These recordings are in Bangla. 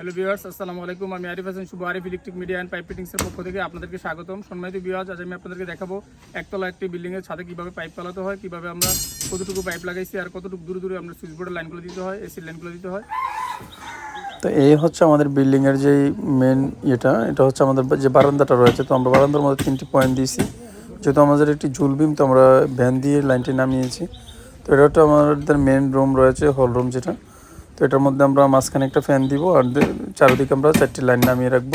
হ্যালো ভিউয়ার্স, আসসালামু আলাইকুম। আমি Arif Hasan Shuvo Arif electric media and pipe ফিটিংসের পক্ষ থেকে আপনাদেরকে স্বাগতম। সম্মানিত ভিউয়ার্স, আজ আমি আপনাদেরকে দেখাবো একতলা একটি বিল্ডিংয়ের ছাদে কীভাবে পাইপ চালাতে হয়, কীভাবে আমরা কতটুকু পাইপ লাগাইছি আর কতটুকু দূরে দূরে আমরা সুইচ বোর্ডের লাইনগুলো দিতে হয় এসির লাইনগুলো দিতে হয়। তো এই হচ্ছে আমাদের বিল্ডিংয়ের যেই মেন ইয়েটা, এটা হচ্ছে আমাদের যে বারান্দাটা রয়েছে। তো আমরা বারান্দার মধ্যে তিনটি পয়েন্ট দিয়েছি। যেহেতু আমাদের একটি ঝুল বিম তো আমরা ভ্যান দিয়ে লাইনটি নামিয়েছি। তো এটা হচ্ছে আমাদের মেন রুম রয়েছে হল রুম যেটা। তো এটার মধ্যে আমরা মাঝখানে একটা ফ্যান দিব আর চারিদিকে আমরা চারটি লাইন নামিয়ে রাখব।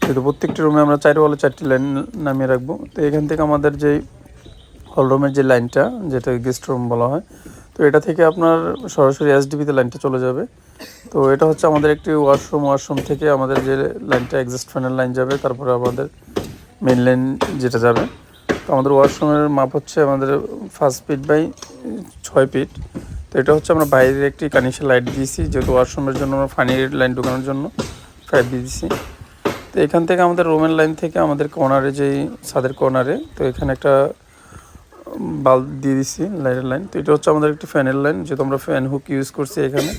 যেহেতু প্রত্যেকটি রুমে আমরা চার ওয়ালে চারটি লাইন নামিয়ে রাখব। তো এখান থেকে আমাদের যেই হল রুমের যে লাইনটা যেটা গেস্ট রুম বলা হয়, তো এটা থেকে আপনার সরাসরি এসডিবিতে লাইনটা চলে যাবে। তো এটা হচ্ছে আমাদের একটি ওয়াশরুম ওয়াশরুম থেকে আমাদের যে লাইনটা এক্সস্ট ফ্যানের লাইন যাবে, তারপরে আমাদের মেন লাইন যেটা যাবে। তো আমাদের ওয়াশরুমের মাপ হচ্ছে আমাদের ফার্স্ট ফিট বাই ছয় ফিট তো এটা হচ্ছে আমরা বাইরের একটি কানেকশন লাইট দিয়েছি যেহেতু ওয়াশরুমের জন্য আমরা পানির লাইন ঢুকানোর জন্য দিয়ে দিয়েছি। তো এখান থেকে আমাদের রুমের লাইন থেকে আমাদের কর্নারে যেই ছাদের কর্নারে তো এখানে একটা বাল্ব দিয়ে দিচ্ছি লাইটের লাইন তো এটা হচ্ছে আমাদের একটি ফ্যানের লাইন যেহেতু আমরা ফ্যান হুক ইউজ করছি এখানে।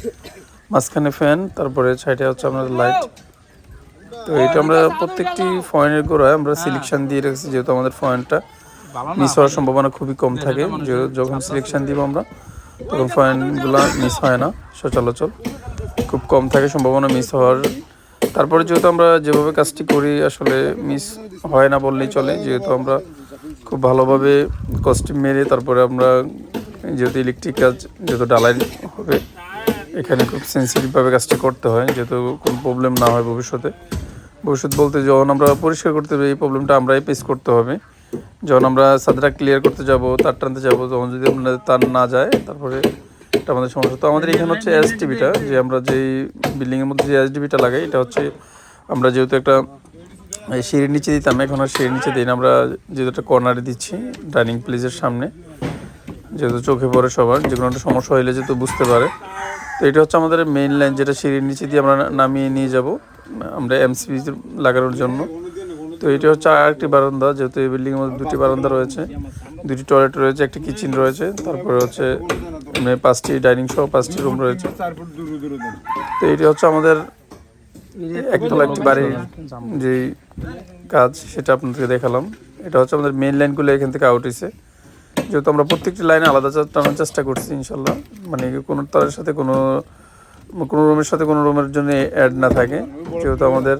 মাঝখানে ফ্যান তারপরে সাইডে হচ্ছে আমাদের লাইট তো এটা আমরা প্রত্যেকটি ফয়েনের গোড়ায় আমরা সিলেকশন দিয়ে রেখেছি যেহেতু আমাদের ফয়েনটা মিস হওয়ার সম্ভাবনা খুবই কম থাকে যখন সিলেকশন দিব। আমরা। তখন ফয়েনগুলো মিস হয় না, সচলাচল। খুব কম থাকে, সম্ভাবনা মিস হওয়ার। তারপরে যেহেতু আমরা যেভাবে কাজটি করি, আসলে মিস হয় না বললেই চলে। যেহেতু আমরা খুব ভালোভাবে কস্টিউম মেরে তারপরে আমরা যেহেতু ইলেকট্রিক কাজ, যেহেতু ডালাই হবে, এখানে খুব সেন্সিটিভভাবে কাজটি করতে হয়। যেহেতু কোনো প্রবলেম না হয় ভবিষ্যতে। ভবিষ্যৎ বলতে যখন আমরা পরিষ্কার করতে হবে, এই প্রবলেমটা আমরাই ফেস করতে হবে। যখন আমরা সাদরা ক্লিয়ার করতে যাব, তার টানতে যাব, তখন যদি আমরা তার না যায়, তারপরে এটা আমাদের সমস্যা। তো আমাদের এখানে হচ্ছে এস টিভিটা যে আমরা যেই বিল্ডিংয়ের মধ্যে যে এস টিভিটা লাগাই, এটা হচ্ছে আমরা যেহেতু একটা সিঁড়ির নিচে দিতাম, এখন আর সিঁড়ির নিচে দিন আমরা যেহেতু একটা কর্নারে দিচ্ছি ডাইনিং প্লেসের সামনে, যেহেতু চোখে পড়ে সবার, যে কোনো একটা সমস্যা হইলে যেহেতু বুঝতে পারে। তো এটা হচ্ছে আমাদের মেইন লাইন যেটা সিঁড়ির নিচে দিয়ে আমরা নামিয়ে নিয়ে যাব, আমরা এমসিবি লাগানোর জন্য। তো এটি হচ্ছে আর একটি বারান্দা, যেহেতু এই বিল্ডিংয়ের মধ্যে দুটি বারান্দা রয়েছে। দুটি টয়লেট রয়েছে, একটি কিচেন রয়েছে, তারপরে হচ্ছে পাঁচটি ডাইনিং সহ পাঁচটি রুম রয়েছে। তো এটি হচ্ছে আমাদের একতলা একটি বাড়ির যে কাজ, সেটা আপনাদেরকে দেখালাম। এটা হচ্ছে আমাদের মেন লাইনগুলো এখান থেকে আউট হয়েছে যেহেতু আমরা প্রত্যেকটি লাইনে আলাদা টানার চেষ্টা করছি ইনশাল্লাহ মানে কোনো তারের সাথে কোনো কোনো রুমের সাথে কোনো রুমের জন্য অ্যাড না থাকে। যেহেতু আমাদের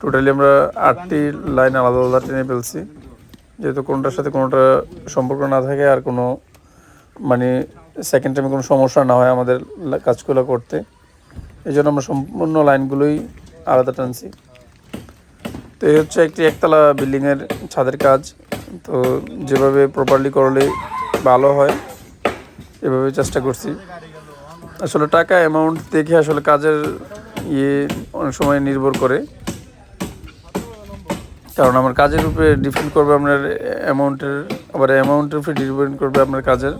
টোটালি আমরা আটটি লাইন আলাদা আলাদা টেনে ফেলছি। যেহেতু কোনোটার সাথে কোনোটা সম্পর্ক না থাকে আর কোনো মানে সেকেন্ড টাইমে কোনো সমস্যা না হয় আমাদের কাজগুলো করতে। এই জন্য আমরা সম্পূর্ণ লাইনগুলোই আলাদা টানছি। তো এই হচ্ছে একটি একতলা বিল্ডিংয়ের ছাদের কাজ। তো যেভাবে প্রপারলি করলে ভালো হয়, এভাবে চেষ্টা করছি। আসলে টাকা অ্যামাউন্ট দেখে আসলে কাজের ইয়ে অনেক সময় নির্ভর করে। কারণ আমার কাজের উপরে ডিপেন্ড করবে আপনার অ্যামাউন্টের, আবার অ্যামাউন্টের উপরে ডিপেন্ড করবে আপনার কাজের।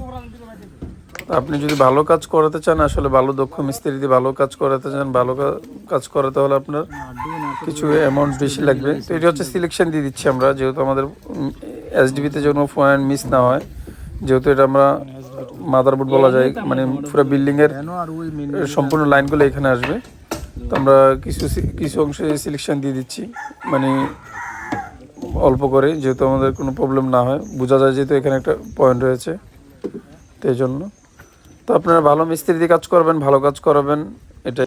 আপনি যদি ভালো কাজ করাতে চান, আসলে ভালো দক্ষ মিস্ত্রি দিয়ে ভালো কাজ করাতে চান, ভালো কাজ করাতে হলে আপনার কিছু অ্যামাউন্ট বেশি লাগবে। তো এটা হচ্ছে সিলেকশন দিয়ে দিচ্ছি আমরা, যেহেতু আমাদের এসডিবিতে যেন পয়েন্ট মিস না হয়, যেহেতু এটা আমরা মাদারবোর্ড বলা যায় মানে পুরো বিল্ডিংয়ের সম্পূর্ণ লাইনগুলো এখানে আসবে। তো আমরা কিছু কিছু অংশে সিলেকশন দিয়ে দিচ্ছি মানে অল্প করে যেহেতু আমাদের কোনো প্রবলেম না হয়। বোঝা যায় যেহেতু এখানে একটা পয়েন্ট রয়েছে। তো জন্য। তো আপনারা ভালো মিস্ত্রি দিয়ে কাজ করবেন, ভালো কাজ করাবেন।